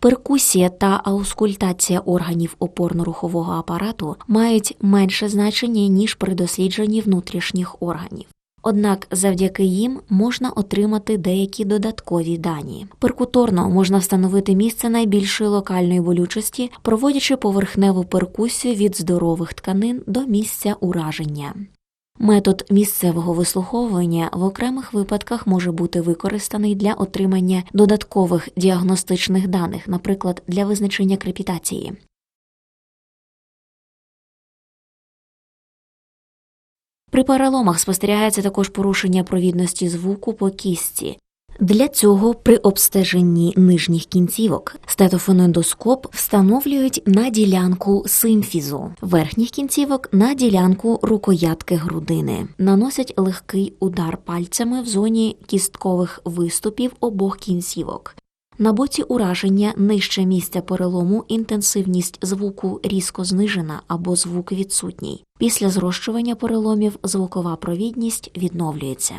Перкусія та аускультація органів опорно-рухового апарату мають менше значення ніж при дослідженні внутрішніх органів. Однак завдяки їм можна отримати деякі додаткові дані. Перкуторно можна встановити місце найбільшої локальної болючості, проводячи поверхневу перкусію від здорових тканин до місця ураження. Метод місцевого вислуховування в окремих випадках може бути використаний для отримання додаткових діагностичних даних, наприклад, для визначення крепітації. При переломах спостерігається також порушення провідності звуку по кістці. Для цього при обстеженні нижніх кінцівок стетофонендоскоп встановлюють на ділянку симфізу, верхніх кінцівок на ділянку рукоятки грудини, наносять легкий удар пальцями в зоні кісткових виступів обох кінцівок. На боці ураження нижче місця перелому інтенсивність звуку різко знижена або звук відсутній. Після зрощування переломів звукова провідність відновлюється.